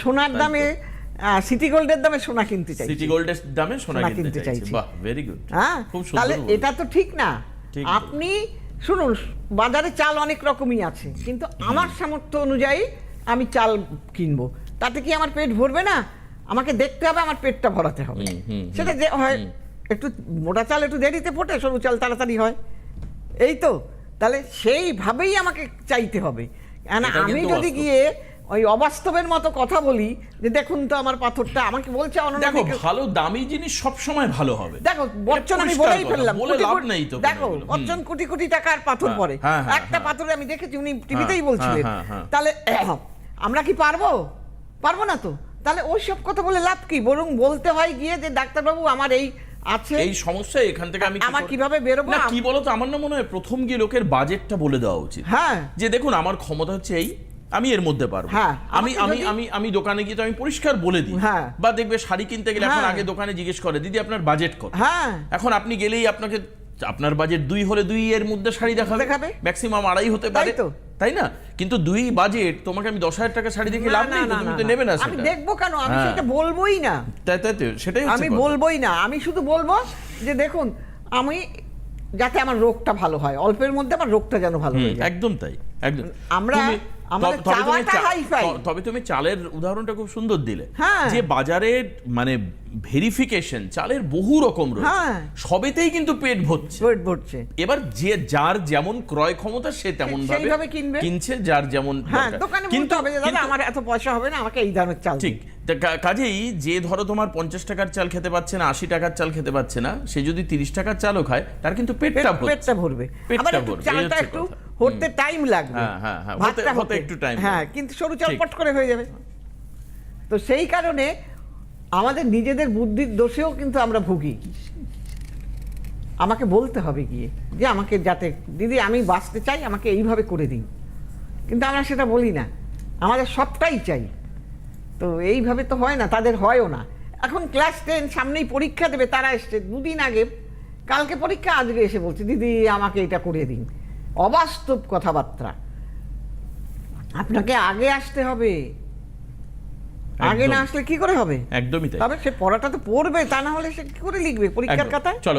সোনার দামে সিটি গোল্ডের দামে সোনা কিনতে চাই সিটি গোল্ডের দামে সোনা কিনতে চাইছি। বাহ ভেরি গুড হ্যাঁ তাহলে এটা তো ঠিক না। আপনি শুনুন বাজারে চাল অনেক রকমই আছে কিন্তু আমার সামর্থ্য অনুযায়ী আমি চাল কিনবো। তাতে কি আমার পেট ভরবে না? আমাকে দেখতে হবে আমার পেটটা ভরাতে হবে। সেটা যে হয় একটু মোটা চাল একটু দেরিতে ফোটে সরু চাল তাড়াতাড়ি হয়। এই তো তাহলে সেইভাবেই আমাকে চাইতে হবে। আমি যদি গিয়ে ওই অবাস্তবের মতো কথা বলি যে দেখুন তো আমার পাথরটা আমাকে বলছে দেখো ভালো দামি জিনিস সব সময় ভালো হবে। দেখো বচ্চন আমি বলেই ফেললাম। বলে লাভ নেই তো দেখো বচ্চন কোটি কোটি টাকার পাথর হ্যাঁ, পরে। হ্যাঁ, হ্যাঁ, একটা। পাথরে আমি দেখেছি উনি টিভিতেই বলছিলেন। তাহলে আমরা কি পারব? পারব না তো? তাহলে ওই সব কথা বলে লাভ কি? বরং বলতে হয় গিয়ে যে ডাক্তারবাবু আমার এই আছে। এই সমস্যা এখান থেকে আমি আমার কীভাবে বেরোবো? না কি বলতো আমার না মনে হয় প্রথম গিয়ে লোকের বাজেটটা বলে দেওয়া উচিত। হ্যাঁ। যে দেখুন আমার ক্ষমতা হচ্ছে এই আমি এর মধ্যে পারব। হ্যাঁ, আমি আমি আমি আমি দোকানে গিয়ে তো আমি পরিষ্কার বলে দিই। হ্যাঁ। বা দেখবে শাড়ি কিনতে গেলে এখন হ্যাঁ। আগে দোকানে জিজ্ঞেস করে দিদি আপনার বাজেট কত? এখন আপনি গেলেই আপনাকে আপনার বাজেট দুই হলে দুই এর মধ্যে শাড়ি দেখাবে। দেখাবে। ম্যাক্সিমাম আড়াই হতে পারে। তো। তাই না? কিন্তু দুই বাজেট তোমাকে আমি দশ হাজার টাকা শাড়ি দেখে লাভ নেই তুমি তো নেবে না আমি দেখব কেন? আমি। সেটা বলবোই না। তাই তাই তো সেটাই হচ্ছে আমি বলবোই না। আমি শুধু বলব যে দেখুন আমি যাতে আমার রোগটা ভালো হয় অল্পের মধ্যে আমার রোগটা যেন ভালো হয় একদম তাই। একদম। আমরা- তবে- তুমি চালের উদাহরণটা খুব সুন্দর দিলে। হ্যাঁ। যে বাজারের মানে ভেরিফিকেশন চালের বহু রকম রয়েছে। হ্যাঁ। সবেতেই কিন্তু পেট ভরছে। পেট ভরছে। এবার যে যার যেমন ক্রয় ক্ষমতা সে তেমন ভাবে কিনছে যার যেমন হ্যাঁ কিন্তু আমার এত পয়সা হবে না আমাকে এই দামের চাল ঠিক। কাজেই যে ধরো তোমার পঞ্চাশ টাকার চাল খেতে পাচ্ছে না আশি টাকার চাল খেতে পাচ্ছে না সে যদি তিরিশ টাকার চালও খায় তার কিন্তু পেটটা পেটটা ভরবে। পেটটা ভরবে, চালটা একটু। হতে টাইম লাগবে। হ্যাঁ, হ্যাঁ, হ্যাঁ, হতে- ভাতটা হতে। একটু টাইম হ্যাঁ কিন্তু সরু চাল পট করে হয়ে যাবে। তো সেই কারণে আমাদের নিজেদের বুদ্ধির দোষেও কিন্তু আমরা ভুগি। আমাকে বলতে হবে গিয়ে যে আমাকে যাতে দিদি আমি বাঁচতে চাই আমাকে এইভাবে করে দিন। কিন্তু আমরা সেটা বলি না। আমাদের সবটাই চাই। তো এইভাবে তো হয় না তাদের হয়ও না। এখন ক্লাস টেন সামনেই পরীক্ষা দেবে তারা এসছে। দুদিন আগে কালকে পরীক্ষা আজকে এসে বলছে দিদি আমাকে এটা করে দিন। অবাস্তব কথাবার্তা। আপনাকে আগে আসতে হবে। আগে না আসলে কি করে হবে? একদমই তাই। তবে সে পড়াটা তো পড়বে তা না হলে সে কি করে লিখবে পরীক্ষার কথায় খাতায়? চলো।